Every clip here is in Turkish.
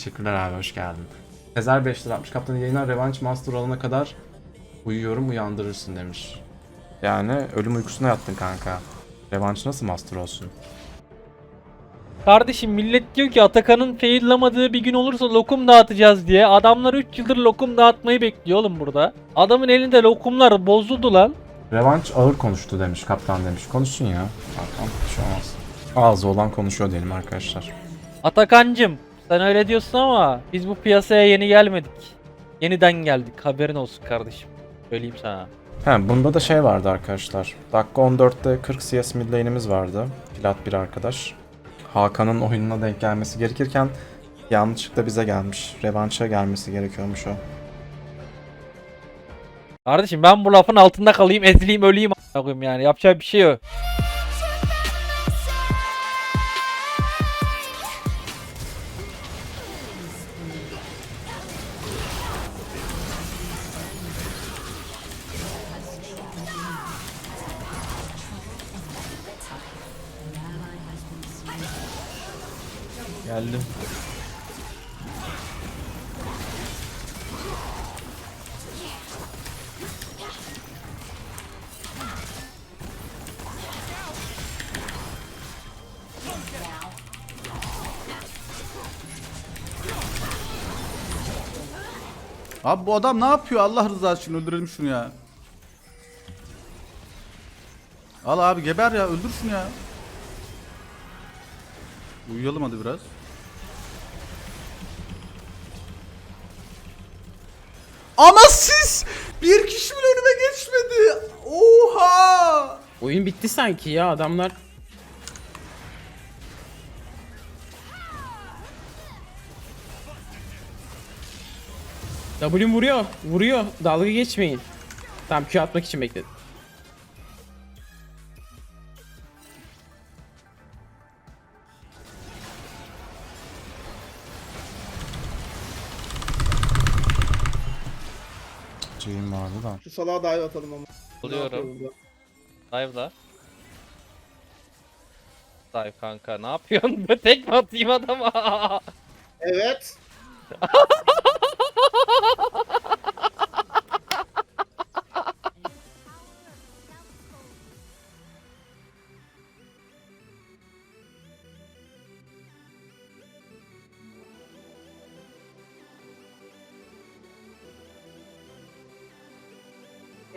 Teşekkürler abi hoş geldin. Sezer 5 lira atmış. Kaptanın yayına revanş master olana kadar uyuyorum uyandırırsın demiş. Yani ölüm uykusuna yattın kanka. Revanş nasıl master olsun? Kardeşim millet diyor ki Atakan'ın faillamadığı bir gün olursa lokum dağıtacağız diye. Adamlar 3 yıldır lokum dağıtmayı bekliyor oğlum burada. Adamın elinde lokumlar bozuldu lan. Revanş ağır konuştu demiş kaptan demiş. Konuşsun ya. Zaten bir şey olmaz. Ağzı olan konuşuyor diyelim arkadaşlar. Atakancım sen öyle diyorsun ama biz bu piyasaya yeni gelmedik. Yeniden geldik haberin olsun kardeşim. Söyleyeyim sana. He bunda da şey vardı arkadaşlar. Dakika 14'te 40 CS mid lane'imiz vardı. Plat bir arkadaş. Hakan'ın oyununa denk gelmesi gerekirken yanlışlıkla bize gelmiş. Revanşa gelmesi gerekiyormuş o. Kardeşim ben bu lafın altında kalayım ezileyim öleyim a**ına yani yapacak bir şey yok. Geldim. Abi bu adam ne yapıyor Allah rızası için öldürelim şunu ya. Al abi geber ya öldür şunu ya. Uyuyalım hadi biraz. Ama siz bir kişi bile önüme geçmedi. Oha! Oyun bitti sanki ya adamlar. W vuruyor, vuruyor. Dalga geçmeyin. Tam Q atmak için bekledim. Şeyim vardı da. Şu salağa dive atalım ama. Buluyorum. Dive'da. Dive kanka ne yapıyorsun? Tek mi atayım adama? Evet.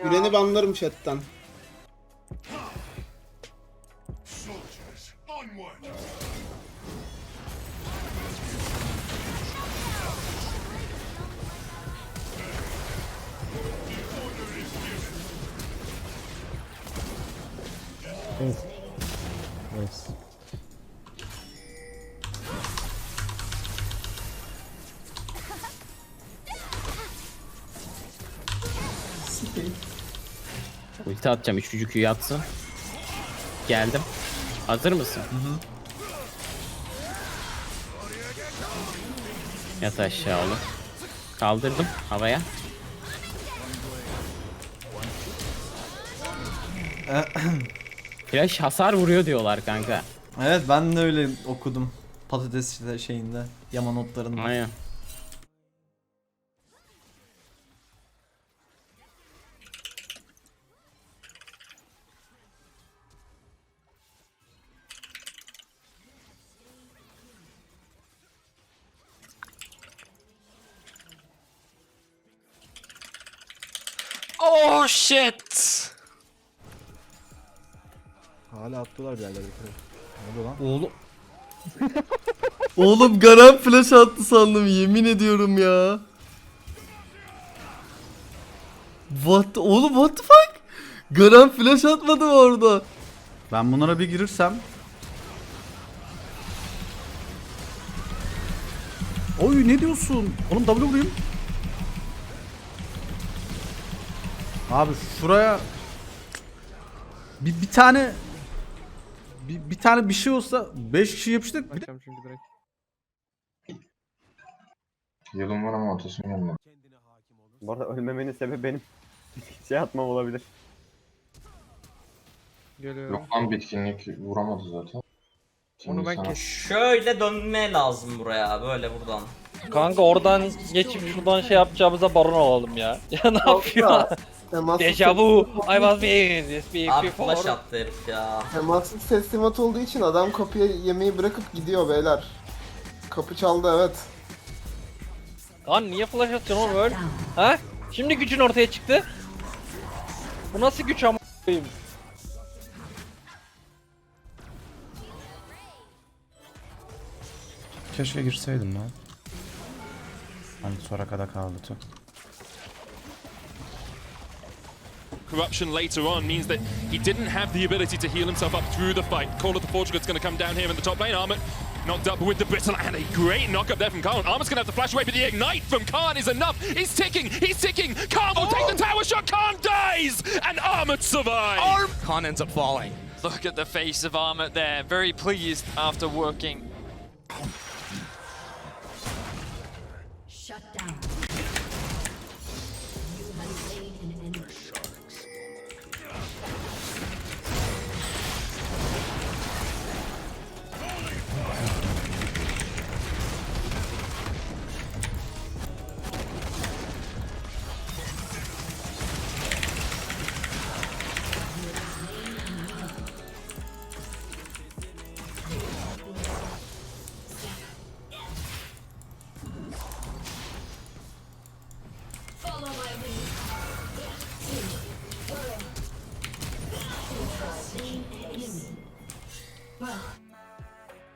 Güleni banlarım chatten. Ulti atacağım. Üçüncü Q'yu atsın. Geldim. Hazır mısın? Yat aşağı oğlum. Kaldırdım havaya. Flash hasar vuruyor diyorlar kanka. Evet ben de öyle okudum. Patates şeyinde, yama notlarında. Aynen. Oh shit. Hala attılar bir yerlere. Ne oldu lan? Oğlum. Oğlum Garen flash attı sandım yemin ediyorum ya. What? Oğlum what the fuck? Garen flash atmadı mı orada? Ben bunlara bir girirsem Oy ne diyorsun? Oğlum W vurayım. Abi şuraya bir, bir tane bir, bir tane bir şey olsa 5 kişi yapıştık. Bir de- Yılın var ama otosunu gelmedi. Bu arada ölmemenin sebebi benim şey atmam olabilir. Yok lan bitkinlik vuramadı zaten. Şimdi sana- Şöyle dönme lazım buraya böyle buradan. Kanka oradan geçip şuradan şey yapacağımıza baron olalım ya. Ya ne yapıyor? Temassız Deja vu. I was being this Abi before. flash attı herif ya. Temassız teslimat olduğu için adam kapıya yemeği bırakıp gidiyor beyler. Kapı çaldı evet. Lan niye flash atıyorsun oğlum öyle? Ha? Şimdi gücün ortaya çıktı. Bu nasıl güç ama koyayım? Keşke girseydim lan. Hani sonra kadar kaldı tüh. Corruption later on means that he didn't have the ability to heal himself up through the fight. Call of the Forge God's going to come down here in the top lane. Armut knocked up with the brittle and a great knock up there from Khan. Armut's going to have to flash away, but the ignite from Khan is enough. He's ticking, he's ticking. Khan will take the oh! tower shot. Khan dies, and Armut survives. Khan ends up falling. Look at the face of Armut there, very pleased after working.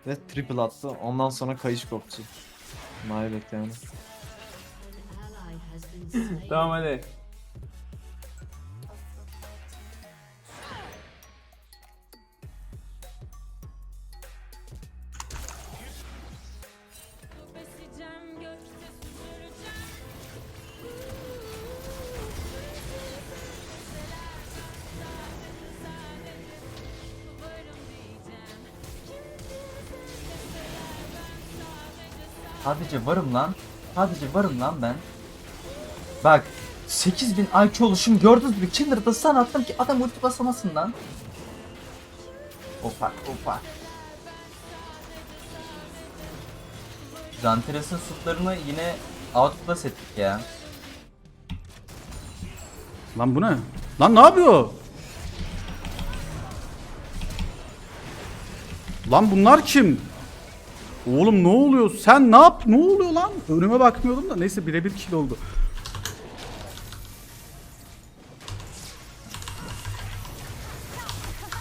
Ve triple attı. Ondan sonra kayış koptu. Naybet yani. Tamam hadi. Sadece varım lan. Sadece varım lan ben. Bak 8000 IQ oluşum gördünüz mü? Killer'da sen attım ki adam ulti basamasın lan. Opak opak. Zanteres'in sütlerini yine outclass ettik ya. Lan bu ne? Lan ne yapıyor? Lan bunlar kim? Oğlum ne oluyor? Sen ne yap? Ne oluyor lan? Önüme bakmıyordum da. Neyse birebir kill oldu.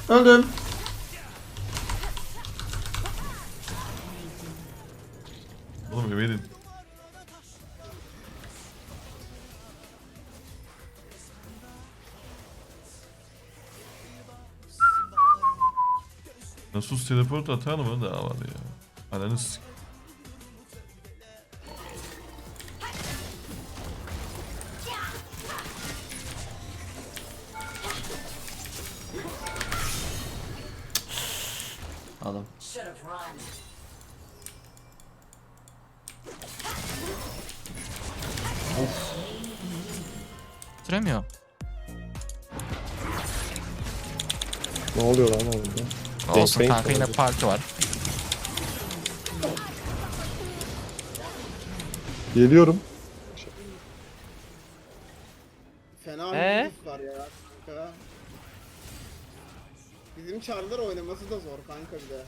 Öldüm. Oğlum eminim. Nasus teleport atar mı da var ya. Ananı s- Adam. Süremiyor. Ne oluyor lan orada? Olsun kanka yine parti var. Geliyorum. Fena bir Ee? herif var ya kanka. Bizim çarlar oynaması da zor kanka bir de.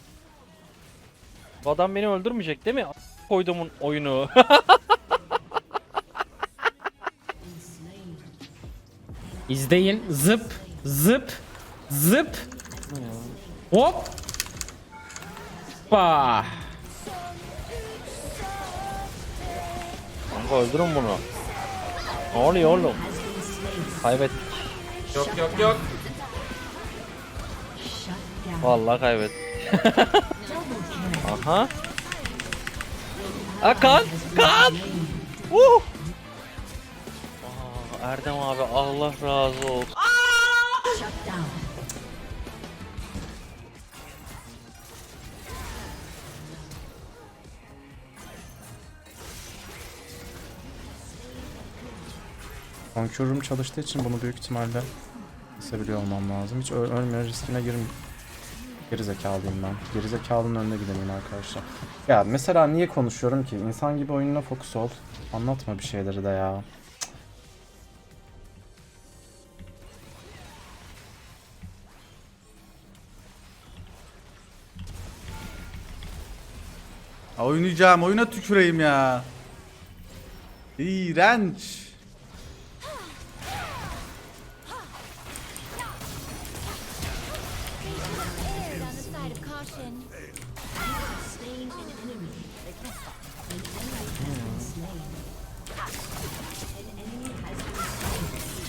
Bu adam beni öldürmeyecek değil mi? Koydumun oyunu. İzleyin. Zıp, zıp, zıp. Hop. Hoppa. Kanka öldürün bunu. Ne oluyor oğlum? Kaybettik. Yok yok yok. Vallahi kaybettik. Aha. Ha kan! Kan! Uh! Aa, Erdem abi Allah razı olsun. Conqueror'um çalıştığı için bunu büyük ihtimalle kesebiliyor olmam lazım. Hiç ö- ölme riskine girm Geri zekalıyım ben. Geri zekalının önüne gidemeyim arkadaşlar. Ya mesela niye konuşuyorum ki? İnsan gibi oyununa fokus ol. Anlatma bir şeyleri de ya. Oynayacağım oyuna tüküreyim ya. İğrenç. Slain an enemy. An enemy has been slain. An enemy has been slain.